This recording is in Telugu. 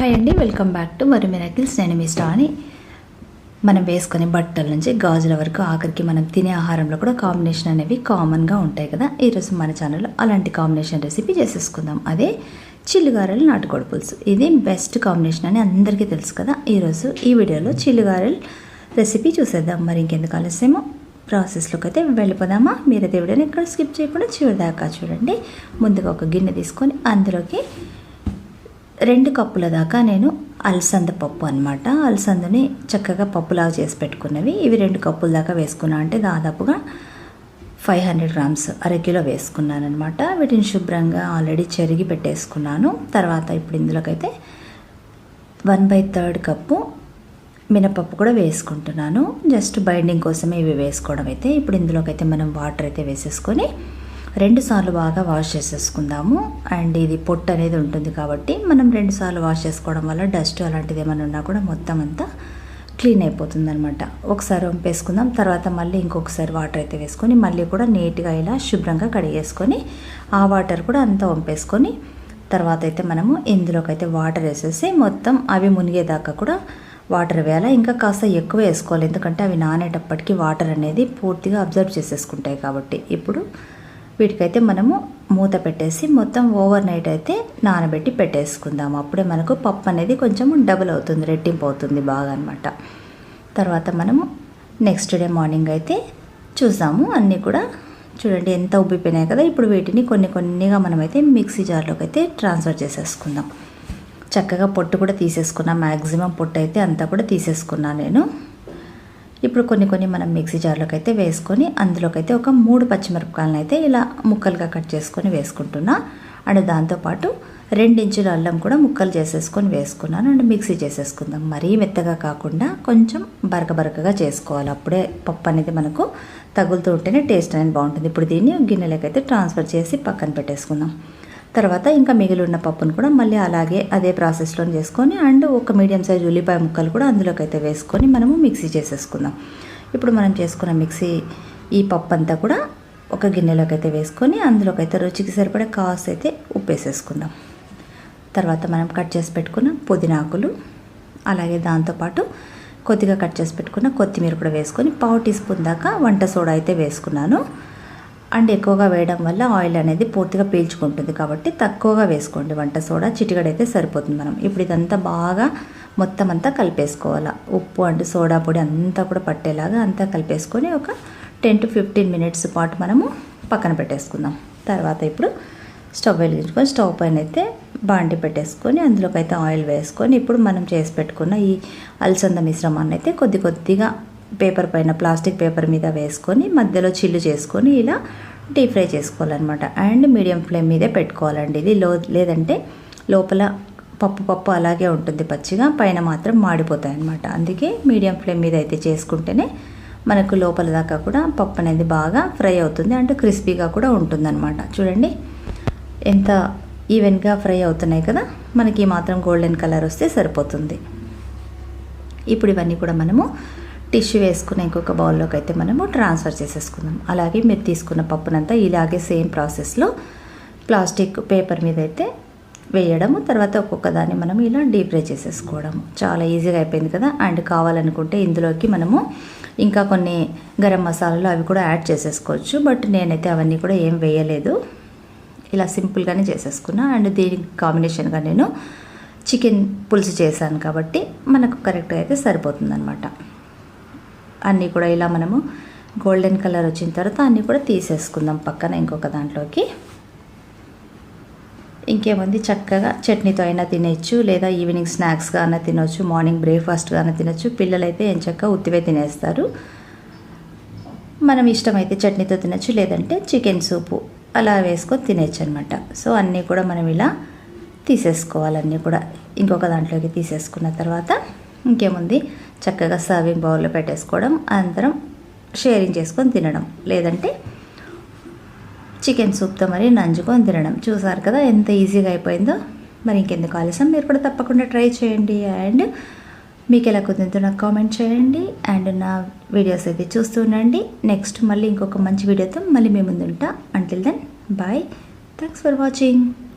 హాయ్ అండి వెల్కమ్ బ్యాక్ టు మరి మిరాకిల్స్ నేను మీ అని మనం వేసుకునే బట్టల నుంచి గాజుల వరకు ఆఖరికి మనం తినే ఆహారంలో కూడా కాంబినేషన్ అనేవి కామన్గా ఉంటాయి కదా. ఈరోజు మన ఛానల్లో అలాంటి కాంబినేషన్ రెసిపీ చేసేసుకుందాం. అదే చిల్లుగారెలు నాటుకోడి పులుసు. ఇది బెస్ట్ కాంబినేషన్ అని అందరికీ తెలుసు కదా. ఈరోజు ఈ వీడియోలో చిల్లుగారెలు రెసిపీ చూసేద్దాం. మరి ఇంకెందుకు ఆలస్యమో? ప్రాసెస్లోకి అయితే వెళ్ళిపోదామా? మీరైతే వీడియోని ఇక్కడ స్కిప్ చేయకుండా చివరి దాకా చూడండి. ముందుగా ఒక గిన్నె తీసుకొని అందులోకి రెండు కప్పుల దాకా నేను అలసంద పప్పు అనమాట అలసందని చక్కగా పప్పులాగా చేసి పెట్టుకున్నవి. ఇవి రెండు కప్పుల దాకా వేసుకున్నా. అంటే దాదాపుగా ఫైవ్ హండ్రెడ్ గ్రామ్స్ అరకిలో వేసుకున్నాను అనమాట వీటిని శుభ్రంగా ఆల్రెడీ చెరిగి పెట్టేసుకున్నాను. తర్వాత ఇప్పుడు ఇందులోకైతే వన్ బై థర్డ్ కప్పు మినపప్పు కూడా వేసుకుంటున్నాను. జస్ట్ బైండింగ్ కోసమే ఇవి వేసుకోవడం అయితే. ఇప్పుడు ఇందులోకైతే మనం వాటర్ అయితే వేసేసుకొని రెండు సార్లు బాగా వాష్ చేసేసుకుందాము. అండ్ ఇది పొట్టు అనేది ఉంటుంది కాబట్టి మనం రెండు సార్లు వాష్ చేసుకోవడం వల్ల డస్ట్ అలాంటిది ఏమైనా ఉన్నా కూడా మొత్తం అంతా క్లీన్ అయిపోతుంది అనమాట ఒకసారి వంపేసుకుందాం. తర్వాత మళ్ళీ ఇంకొకసారి వాటర్ అయితే వేసుకొని మళ్ళీ కూడా నీట్గా ఇలా శుభ్రంగా కడిగేసుకొని ఆ వాటర్ కూడా అంతా వంపేసుకొని తర్వాత అయితే మనము ఇందులోకైతే వాటర్ వేసేసి మొత్తం అవి మునిగేదాకా కూడా వాటర్ వేయాలి? ఇంకా కాస్త ఎక్కువ వేసుకోవాలి. ఎందుకంటే అవి నానేటప్పటికి వాటర్ అనేది పూర్తిగా అబ్జర్వ్ చేసేసుకుంటాయి కాబట్టి. ఇప్పుడు వీటికైతే మనము మూత పెట్టేసి మొత్తం ఓవర్ నైట్ అయితే నానబెట్టి పెట్టేసుకుందాము. అప్పుడే మనకు పప్పు అనేది కొంచెం డబుల్ అవుతుంది రెట్టింపు అవుతుంది బాగా అనమాట తర్వాత మనము నెక్స్ట్ డే మార్నింగ్ అయితే చూసాము. అన్నీ కూడా చూడండి ఎంత ఉబ్బిపోయినాయి కదా. ఇప్పుడు వీటిని కొన్ని కొన్నిగా మనమైతే మిక్సీ జార్లోకి అయితే ట్రాన్స్ఫర్ చేసేసుకుందాం. చక్కగా పొట్టు కూడా తీసేసుకున్నాం. మ్యాక్సిమం పొట్టు అయితే అంతా కూడా తీసేసుకున్నాను నేను. ఇప్పుడు కొన్ని కొన్ని మనం మిక్సీ జార్లోకి అయితే వేసుకొని అందులోకి అయితే ఒక మూడు పచ్చిమిరపకాయలను అయితే ఇలా ముక్కలుగా కట్ చేసుకొని వేసుకుంటున్నా. అండ్ దాంతోపాటు రెండించుల అల్లం కూడా ముక్కలు చేసేసుకొని వేసుకున్నాను. అండ్ మిక్సీ చేసేసుకుందాం. మరీ మెత్తగా కాకుండా కొంచెం బరక బరకగా చేసుకోవాలి. అప్పుడే పప్పు అనేది మనకు తగులుతూ ఉంటేనే టేస్ట్ అనేది బాగుంటుంది. ఇప్పుడు దీన్ని గిన్నెలకైతే ట్రాన్స్ఫర్ చేసి పక్కన పెట్టేసుకుందాం. తర్వాత ఇంకా మిగిలి ఉన్న పప్పును కూడా మళ్ళీ అలాగే అదే ప్రాసెస్లో చేసుకొని అండ్ ఒక మీడియం సైజ్ ఉల్లిపాయ ముక్కలు కూడా అందులోకి అయితే వేసుకొని మనము మిక్సీ చేసేసుకుందాం. ఇప్పుడు మనం చేసుకున్న మిక్సీ ఈ పప్పు అంతా కూడా ఒక గిన్నెలోకి అయితే వేసుకొని అందులోకి అయితే రుచికి సరిపడే కాస్ అయితే ఉప్పు వేసేసుకుందాం తర్వాత మనం కట్ చేసి పెట్టుకున్న పుదీనాకులు అలాగే దాంతోపాటు కొద్దిగా కట్ చేసి పెట్టుకున్న కొత్తిమీర కూడా వేసుకొని పావు టీ స్పూన్ దాకా వంట సోడా అయితే వేసుకున్నాను. అండ్ ఎక్కువగా వేయడం వల్ల ఆయిల్ అనేది పూర్తిగా పీల్చుకుంటుంది కాబట్టి తక్కువగా వేసుకోండి. వంట సోడా చిటికడైతే సరిపోతుంది మనం. ఇప్పుడు ఇదంతా బాగా మొత్తం అంతా కలిపేసుకోవాలా. ఉప్పు అండ్ సోడా పొడి అంతా కూడా పట్టేలాగా అంతా కలిపేసుకొని ఒక టెన్ టు ఫిఫ్టీన్ మినిట్స్ పాటు మనము పక్కన పెట్టేసుకుందాం. తర్వాత ఇప్పుడు స్టవ్ వెలిగించుకొని స్టవ్ పైన అయితే బాండి పెట్టేసుకొని అందులోకి అయితే ఆయిల్ వేసుకొని ఇప్పుడు మనం చేసి పెట్టుకున్న ఈ అలసంద మిశ్రమాన్ని అయితే కొద్ది కొద్దిగా పేపర్ పైన ప్లాస్టిక్ పేపర్ మీద వేసుకొని మధ్యలో చిల్లు చేసుకొని ఇలా డీప్ ఫ్రై చేసుకోవాలన్నమాట. అండ్ మీడియం ఫ్లేమ్ మీదే పెట్టుకోవాలండి. ఇది లో లేదంటే లోపల పప్పు పప్పు అలాగే ఉంటుంది పచ్చిగా పైన మాత్రం మాడిపోతాయి అన్నమాట అందుకే మీడియం ఫ్లేమ్ మీద అయితే చేసుకుంటేనే మనకు లోపల దాకా కూడా పప్పు అనేది బాగా ఫ్రై అవుతుంది అంటే క్రిస్పీగా కూడా ఉంటుందన్నమాట. చూడండి ఎంత ఈవెన్గా ఫ్రై అవుతున్నాయి కదా మనకి మాత్రం గోల్డెన్ కలర్ వస్తే సరిపోతుంది. ఇప్పుడు ఇవన్నీ కూడా మనము టిష్యూ వేసుకుని ఇంకొక బౌల్లోకి అయితే మనము ట్రాన్స్ఫర్ చేసేసుకుందాం. అలాగే మీరు తీసుకున్న పప్పునంతా ఇలాగే సేమ్ ప్రాసెస్లో ప్లాస్టిక్ పేపర్ మీద అయితే వేయడము తర్వాత ఒక్కొక్క దాన్ని మనం ఇలా డీప్ ఫ్రై చేసేసుకోవడము. చాలా ఈజీగా అయిపోయింది కదా? అండ్ కావాలనుకుంటే ఇందులోకి మనము ఇంకా కొన్ని గరం మసాలాలు అవి కూడా యాడ్ చేసేసుకోవచ్చు. బట్ నేనైతే అవన్నీ కూడా ఏం వేయలేదు. ఇలా సింపుల్గానే చేసేసుకున్నా. అండ్ దీనికి కాంబినేషన్గా నేను చికెన్ పులుసు చేశాను కాబట్టి మనకు కరెక్ట్గా అయితే సరిపోతుంది అనమాట అన్నీ కూడా ఇలా మనము గోల్డెన్ కలర్ వచ్చిన తర్వాత అన్నీ కూడా తీసేసుకుందాం పక్కన ఇంకొక దాంట్లోకి. ఇంకేముంది? చక్కగా చట్నీతో అయినా తినచ్చు లేదా ఈవినింగ్ స్నాక్స్గా అయినా తినవచ్చు మార్నింగ్ బ్రేక్ఫాస్ట్గా అయినా తినొచ్చు. పిల్లలైతే ఎంచక్క ఉత్తివే తినేస్తారు. మనం ఇష్టమైతే చట్నీతో తినొచ్చు లేదంటే చికెన్ సూపు అలా వేసుకొని తినేచ్చు అనమాట సో అన్నీ కూడా మనం ఇలా తీసేసుకోవాలన్నీ కూడా ఇంకొక దాంట్లోకి తీసేసుకున్న తర్వాత ఇంకేముంది? చక్కగా సర్వింగ్ బౌల్లో పెట్టేసుకోవడం అందరం షేరింగ్ చేసుకొని తినడం. లేదంటే చికెన్ సూప్తో మరి నంజుకొని తినడం. చూసారు కదా ఎంత ఈజీగా అయిపోయిందో? మరి ఇంకెందుకు ఆలస్యం? మీరు కూడా తప్పకుండా ట్రై చేయండి. అండ్ మీకు ఎలా కుదిరిందో నాకు కామెంట్ చేయండి. అండ్ నా వీడియోస్ అయితే చూస్తూ ఉండండి. నెక్స్ట్ మళ్ళీ ఇంకొక మంచి వీడియోతో మళ్ళీ మేము ముందుంటా. Until then bye thanks for watching